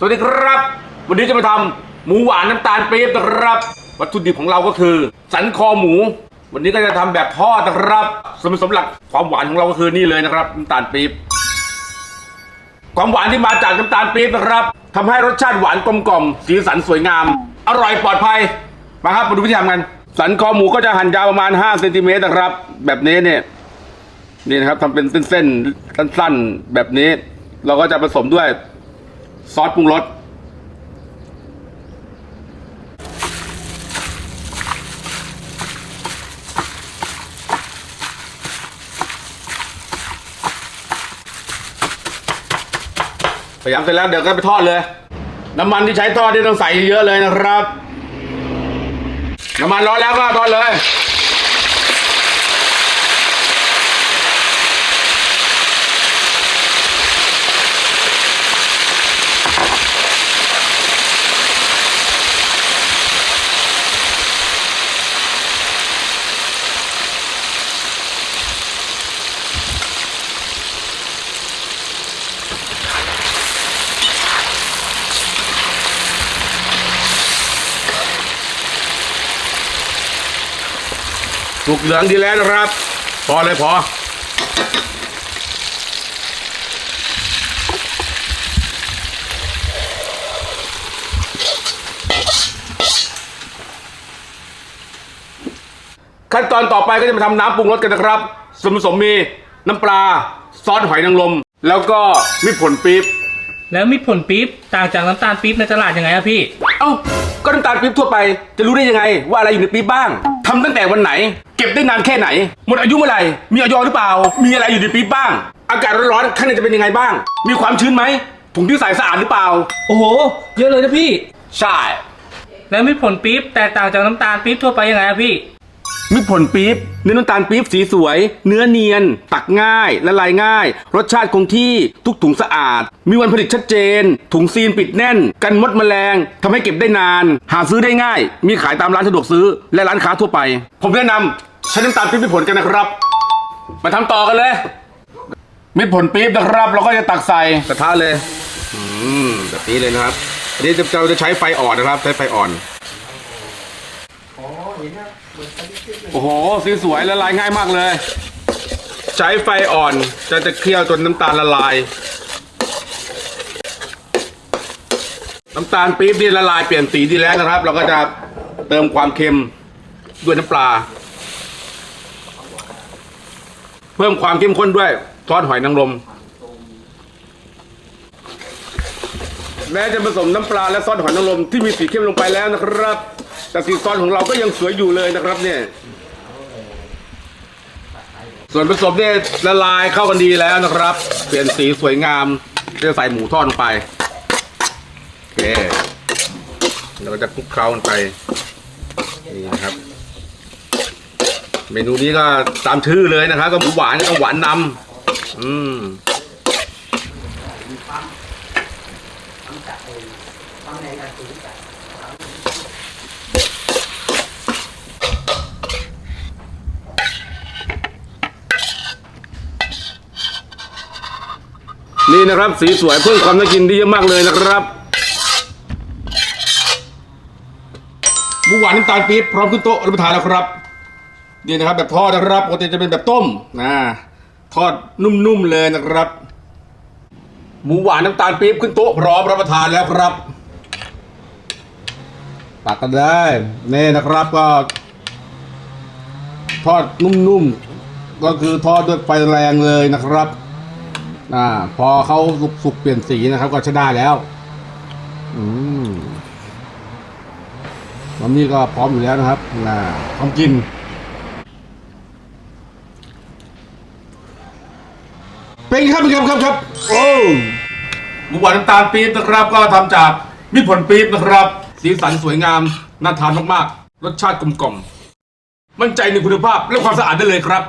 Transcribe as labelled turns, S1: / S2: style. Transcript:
S1: สวัสดีครับ วันนี้จะมาทำหมูหวานน้ำตาลปี๊บนะครับ วัตถุดิบของเราก็คือ สันคอหมู วันนี้ก็จะทำแบบทอดนะครับส่วนผสมหลักความหวานของเราก็คือนี่เลยนะครับน้ำตาลปี๊บความหวานที่มาจากน้ำตาลปี๊บนะครับทำให้รสชาติหวานกลมกล่อมสีสันสวยงาม อร่อยปลอดภัยมาครับมาดูวิธีทำกันสันคอหมูก็จะหั่นยาวประมาณ5เซนติเมตรนะครับ แบบนี้เนี่ยนี่นะครับทำเป็นเส้นๆสั้นๆแบบนี้ เราก็จะผสมด้วย ซอสปรุงรสพยายามเสร็จแล้วเดี๋ยวก็ไปทอดเลย น้ำมันที่ใช้ทอดนี่ต้องใส่เยอะเลยนะครับ น้ำมันร้อนแล้วก็ทอดเลย สุกเหลืองดีแล้วนะครับ พอเลยพอ ขั้นตอนต่อไปก็จะมาทำน้ำปรุงรสกันนะครับส่วนผสมมีน้ำปลา ซอสหอยนางรมแล้วก็มิตรผลปี๊บ
S2: แล้วมีผลปี๊บต่างจากน้ำตาลปี๊บในตลาดยังไงอะพี่
S1: เอ้า ก็น้ำตาลปี๊บทั่วไป จะรู้ได้ยังไง ว่าอะไรอยู่ในปี๊บบ้าง ทำตั้งแต่วันไหน เก็บได้นานแค่ไหน หมดอายุเมื่อไหร่มีออยหรือเปล่า มีอะไรอยู่ในปี๊บบ้าง อากาศร้อนๆข้างในจะเป็นยังไงบ้าง มีความชื้นไหมถุงที่ใส่สะอาดหรือเปล่า
S2: โอ้โห เยอะเลยนะพี่
S1: ใช่
S2: แล้วมีผลปี๊บแตกต่างจากน้ำตาลปี๊บทั่วไปยังไงอะพี่
S1: มิตรผลปี๊บเนื้อน้ำตาลปี๊บสีสวย เนื้อเนียน ตักง่าย ละลายง่าย รสชาติคงที่ทุกถุงสะอาด มีวันผลิตชัดเจน ถุงซีนปิดแน่น กันมดแมลงทำให้เก็บได้นาน หาซื้อได้ง่าย มีขายตามร้านสะดวกซื้อและร้านค้าทั่วไป ผมแนะนำใช้น้ำตาลปี๊บมิตรผลกันนะครับ มาทำต่อกันเลยมิตรผลปี๊บนะครับเราก็จะตักใส่กระทะเลยอืมแบบนี้เลยนะครับอันนี้เราจะใช้ไฟอ่อนนะครับ ใช้ไฟอ่อนอ๋อเห็นนะ โอ้โหสีสวยละลายง่ายมากเลย ใช้ไฟอ่อนจะจะเคี่ยวจนน้ำตาลละลาย น้ำตาลปี๊บนี่ละลายเปลี่ยนสีดีแล้วนะครับ เราก็จะเติมความเค็มด้วยน้ำปลา เพิ่มความเข้มข้นด้วยทอดหอยนางรมแม้จะผสมน้ำปลาและซอสหอยนางรมที่มีสีเข้มลงไปแล้วนะครับ แต่สีซอสของเราก็ยังสวยอยู่เลยนะครับ เนี่ย ส่วนผสมเนี่ยละลายเข้ากันดีแล้วนะครับ เปลี่ยนสีสวยงามจะใส่หมูทอดลงไปโอเคเราก็จะคลุกเคล้ากันไปนี่นะครับ เมนูนี้ก็ตามชื่อเลยนะครับ ก็หมูหวานก็หวานนำอืมนี่น นี่นะครับสีสวยเพิ่มความน่ากินดีเยอะมากเลยนะครับหมูหวานน้ำตาลปี๊บพร้อมขึ้นโต๊ะรับประทานแล้วครับนี่นะครับแบบทอดนะครับปกติจะเป็นแบบต้มนะทอดนุ่มๆเลยนะครับหมูหวานน้ำตาลปี๊บขึ้นโต๊ะพร้อมรับประทานแล้วครับตักกันได้นี่นะครับก็ ทอดนุ่มๆก็คือทอดด้วยไฟแรงเลยนะครับ อ่า พอเขาสุกๆเปลี่ยนสีนะครับ ก็ใช้ได้แล้ว อืมตอนนี้ก็พร้อมอยู่แล้วนะครับนะพร้อมกิน เป็นครับเป็นครับครับครับ โอ้หมูหวานน้ำตาลปี๊บนะครับ ก็ทำจากมิตรผลปี๊บนะครับ สีสันสวยงาม น่าทานมากๆ รสชาติกลมกล่อม มั่นใจในคุณภาพและความสะอาดได้เลยครับ